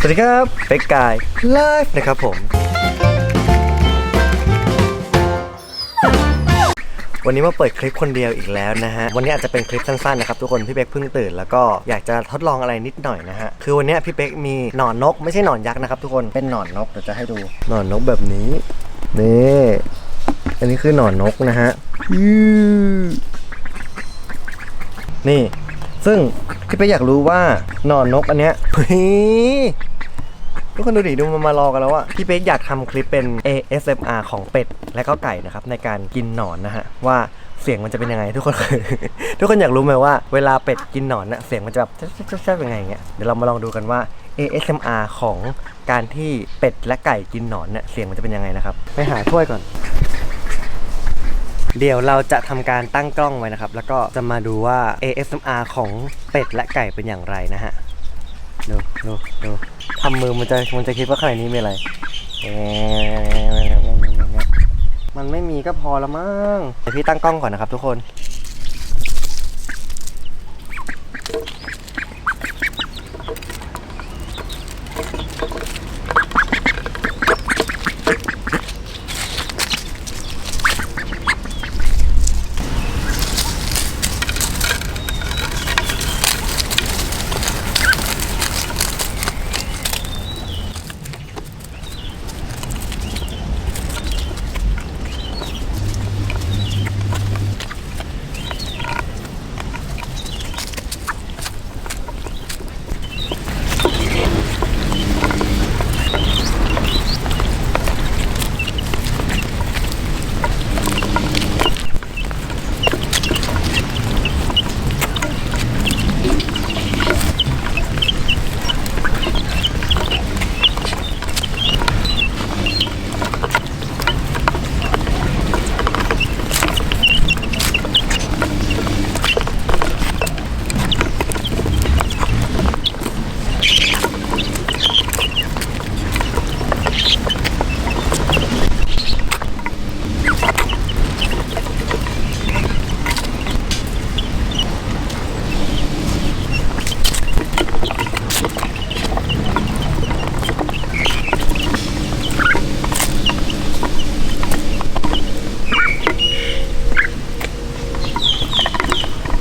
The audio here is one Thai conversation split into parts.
สวัสดีครับ เป็กกายไลฟ์นะครับผม วันนี้มาเปิดคลิปคนเดียวอีกแล้วนะฮะ วันนี้อาจจะเป็นคลิปสั้นๆนะครับทุกคน พี่เป๊กเพิ่งตื่น แล้วก็อยากจะทดลองอะไรนิดหน่อยนะฮะ คือวันนี้พี่เป๊กมีหนอนนก ไม่ใช่หนอนยักษ์นะครับทุกคน เป็นหนอนนกเดี๋ยวจะให้ดู หนอนนกแบบนี้ นี่ อันนี้คือหนอนนกนะฮะอื้อนี่ ซึ่งพี่เป๊กอยากรู้ว่าหนอนนกอันเนี้ยเฮ้ย ทุกคนดูดิดูมันมารอกันแล้วอะพี่เป๊กอยากทำคลิปเป็น ASMR ของเป็ดและก็ไก่นะครับในการกินหนอนนะฮะว่าเสียงมันจะเป็นยังไง ทุกคน ทุกคนอยากรู้ไหมว่าเวลาเป็ดกินหนอนน่ะเสียงมันจะแบบแซ่บๆยังไงเงี้ยเดี๋ยวเรามาลองดูกันว่า ASMR ของการที่เป็ดและไก่กินหนอนเนี่ยเสียงมันจะเป็นยังไงนะครับ ไปหาถ้วยก่อน เดี๋ยวเราจะทำการตั้งกล้องไว้นะครับ แล้วก็จะมาดูว่า ASMR ของเป็ดและไก่เป็นอย่างไรนะฮะ ดูดูดูทำมือมันจะมันจะคิดว่าข้างในนี้มีอะไรเอ๊ะมันไม่มีก็พอละมั้งเดี๋ยวพี่ตั้งกล้องก่อนนะครับทุกคน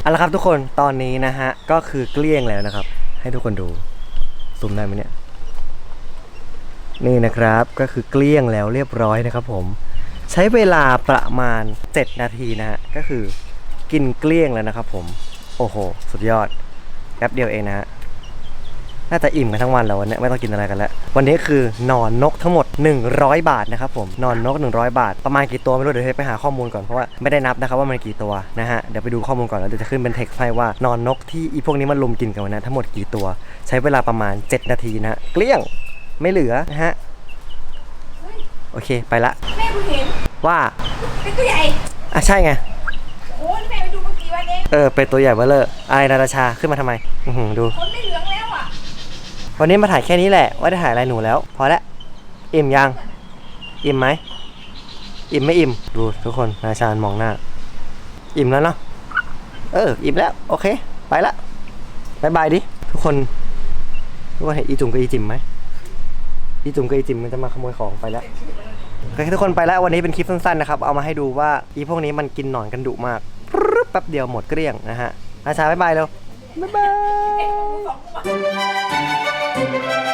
เอาละครับทุกคนตอนนี้นะฮะ ก็คือเกลี้ยงแล้วนะครับ ให้ทุกคนดูซูมได้ไหมเนี่ย นี่นะครับก็คือเกลี้ยงแล้วเรียบร้อยนะครับผม ใช้เวลาประมาณ 7 นาทีนะฮะ ก็คือกินเกลี้ยงแล้วนะครับผม โอ้โห สุดยอดแป๊บเดียวเองนะฮะ น่าจะอิ่มกันทั้งวันแล้ววันเนี้ยไม่ต้องกินอะไรกันแล้ว วันนี้คือหนอนนกทั้งหมด 100 บาทนะครับผมหนอนนก 100 บาท ประมาณกี่ตัวไม่รู้เดี๋ยวไปหาข้อมูลก่อนเพราะว่าไม่ได้นับนะครับว่ามันกี่ตัวนะฮะเดี๋ยวไปดูข้อมูลก่อนแล้วเดี๋ยวจะขึ้นเป็นเท็กซ์ให้ว่านอนนกที่อีพวกนี้มันลุมกินกันวันนั้นทั้งหมดกี่ตัว ใช้เวลาประมาณ 7 นาทีนะฮะเกลี้ยงไม่เหลือนะฮะโอเคไปละแม่กูเห็นว่าเป็นตัวใหญ่อะใช่ไงโอ้ยแม่ไปดูเมื่อกี้วันเองเออเป็นตัวใหญ่เบ้อเลออะไรนาราชาขึ้นมาทำไมอื้อหือดูคนไม่เหลืองแล้วอะ วันนี้มาถ่ายแค่นี้แหละ ว่าได้ถ่ายอะไรหนูแล้ว พอละอิ่มยัง อิ่มไหม อิ่มไม่อิ่ม ดูทุกคนนายชานมองหน้า อิ่มแล้วเนาะ เออ อิ่มแล้ว โอเค ไปละบายบายดิ ทุกคน ทุกคนเห็นอีจุ่มกับอีจิมไหมอีจุ่มกับอีจิมมันจะมาขโมยของไปแล้วโอเคทุกคนไปแล้ววันนี้เป็นคลิปสั้นๆนะครับ เอามาให้ดูว่าอีพวกนี้มันกินหนอนกันดุมากปุ๊บแป๊บเดียวหมดเกลี้ยงนะฮะนาชาบายบายเร็วบายบาย สองตัว